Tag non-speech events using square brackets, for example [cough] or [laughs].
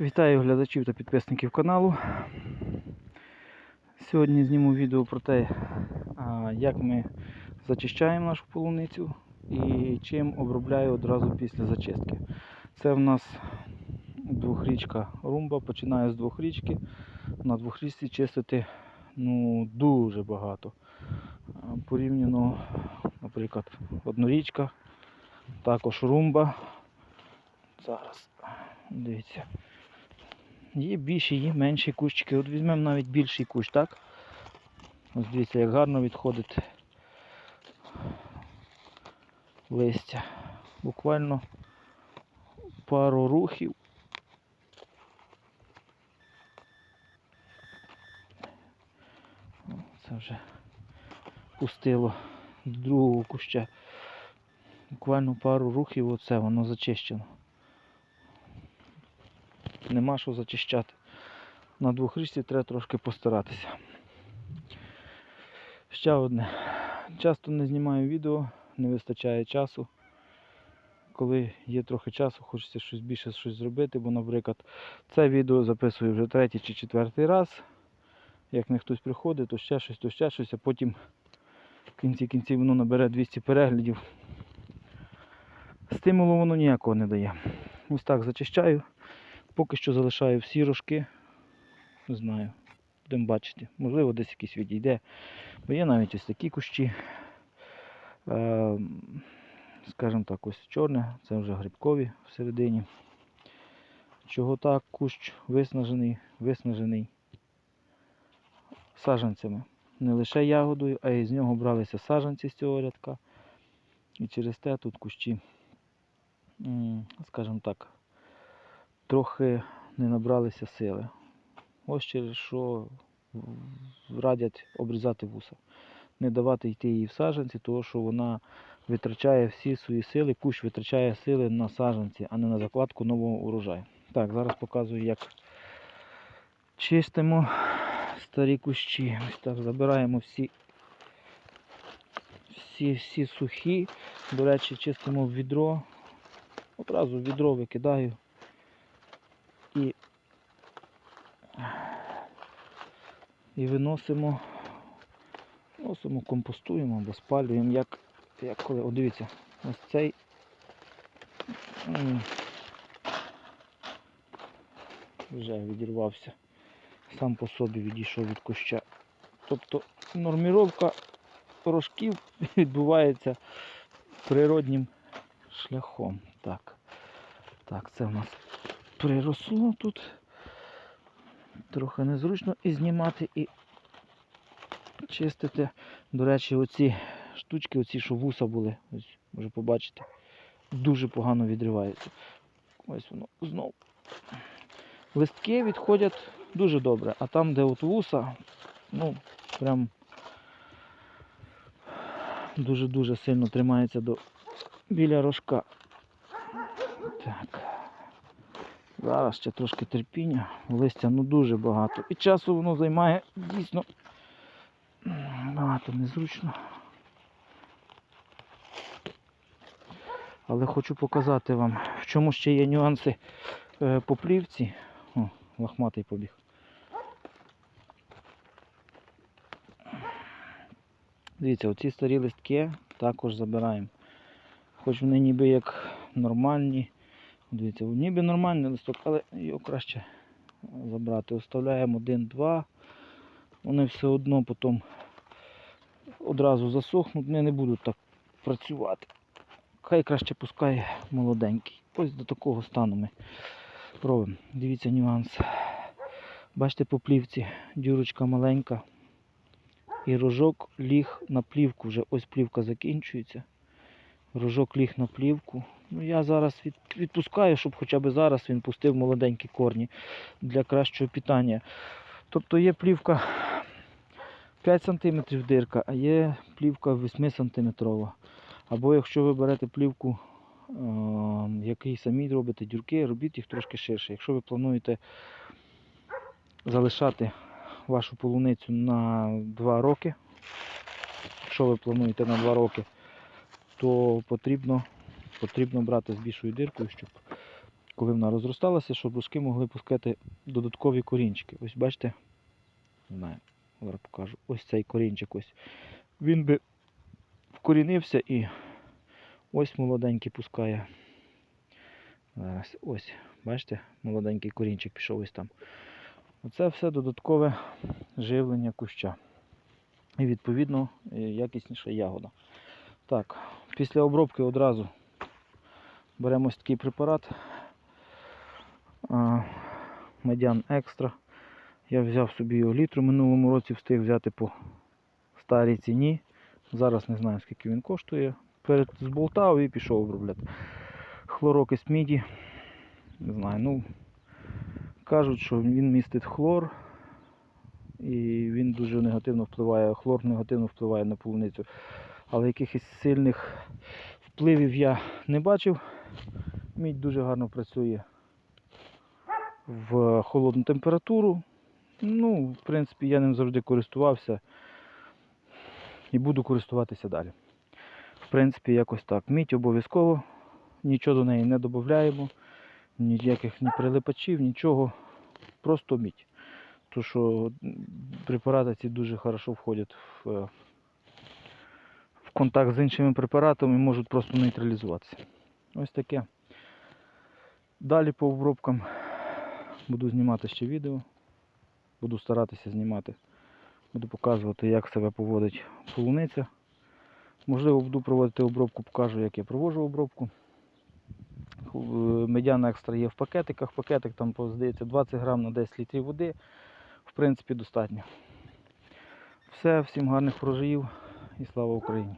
Вітаю глядачів та підписників каналу. Сьогодні зніму відео про те, як ми зачищаємо нашу полуницю і чим обробляю одразу після зачистки. Це в нас двохрічка румба, починаю з двохрічки. На двохрічці чистити ну, дуже багато. Порівняно, наприклад, однорічка, також румба. Зараз, дивіться. Є більші, є менші кущики. От візьмемо навіть більший кущ, так? Ось дивіться, як гарно відходить листя. Буквально пару рухів. Це вже пустило другого куща. Буквально пару рухів, оце воно зачищено нема що зачищати. На двохрічці треба трошки постаратися. Ще одне. Часто не знімаю відео, не вистачає часу. Коли є трохи часу, хочеться щось більше щось зробити, бо, наприклад, це відео записую вже третій чи четвертий раз. Як не хтось приходить, то ще щось, то ще щось, а потім в кінці кінців воно набере 200 переглядів. Стимулу воно ніякого не дає. Ось так зачищаю. Поки що залишаю всі рожки. Не знаю. Будемо бачити. Можливо, десь якийсь відійде. Бо є навіть ось такі кущі. Е, скажімо так, ось чорне, це вже грибкові всередині. Чого так, кущ виснажений, виснажений саджанцями. Не лише ягодою, а й з нього бралися саджанці з цього рядка. І через те тут кущі, скажімо так, трохи не набралися сили. Ось через що радять обрізати вуса. Не давати йти їй в саджанці, тому що вона витрачає всі свої сили, кущ витрачає сили на саджанці, а не на закладку нового урожаю. Так, зараз показую, як чистимо старі кущі. Ось так, забираємо всі, всі, всі сухі. До речі, чистимо відро. Одразу відро викидаю. І, і виносимо, носимо, компостуємо або спалюємо, як, як коли, о, дивіться, ось цей. Вже відірвався, сам по собі відійшов від куща. Тобто норміровка рожків [laughs] відбувається природнім шляхом. Так, так, це в нас приросло тут. Трохи незручно і знімати, і чистити. До речі, оці штучки, оці, що вуса були, ось може побачити, дуже погано відриваються. Ось воно знов. Листки відходять дуже добре, а там, де от вуса, ну, прям дуже-дуже сильно тримається до біля рожка. Так. Зараз ще трошки терпіння, листя ну дуже багато. І часу воно займає дійсно багато незручно. Але хочу показати вам, в чому ще є нюанси е, по плівці. О, лохматий побіг. Дивіться, оці старі листки також забираємо. Хоч вони ніби як нормальні. Дивіться, ніби нормальний листок, але його краще забрати. Оставляємо один-два. Вони все одно потім одразу засохнуть, вони не будуть так працювати. Хай краще пускає молоденький. Ось до такого стану ми робимо. Дивіться нюанс. Бачите по плівці, дюрочка маленька. І рожок ліг на плівку. Вже ось плівка закінчується. Рожок ліг на плівку. Ну, я зараз від, відпускаю, щоб хоча б зараз він пустив молоденькі корні для кращого питання. Тобто є плівка 5 см дирка, а є плівка 8 см. Або якщо ви берете плівку, е, який самі робите дюрки, робіть їх трошки ширше. Якщо ви плануєте залишати вашу полуницю на 2 роки, якщо ви плануєте на 2 роки, то потрібно, потрібно брати з більшою диркою, щоб коли вона розросталася, щоб бушки могли пускати додаткові корінчики. Ось бачите, не знаю, зараз покажу. Ось цей корінчик ось. Він би вкорінився і ось молоденький пускає. Зараз ось, бачите, молоденький корінчик пішов ось там. Оце все додаткове живлення куща. І відповідно е, якісніша ягода. Так, після обробки одразу беремо ось такий препарат. Медян екстра. Я взяв собі його літру минулому році, встиг взяти по старій ціні. Зараз не знаю скільки він коштує. Перед зболтав і пішов обробляти. Хлорокис міді. Не знаю, ну кажуть, що він містить хлор і він дуже негативно впливає, хлор негативно впливає на полуницю. Але якихось сильних впливів я не бачив. Мідь дуже гарно працює в холодну температуру. Ну, в принципі, я ним завжди користувався і буду користуватися далі. В принципі, якось так. Мідь обов'язково, нічого до неї не додаємо, ніяких ні прилипачів, нічого. Просто мідь. То що препарати ці дуже хорошо входять в, е, в контакт з іншими препаратами і можуть просто нейтралізуватися. Ось таке. Далі по обробкам буду знімати ще відео. Буду старатися знімати. Буду показувати, як себе поводить полуниця. Можливо, буду проводити обробку, покажу, як я проводжу обробку. Е, Медяна екстра є в пакетиках. Пакетик там, здається, 20 грам на 10 літрів води. В принципі, достатньо. Все, всім гарних врожаїв і слава Україні!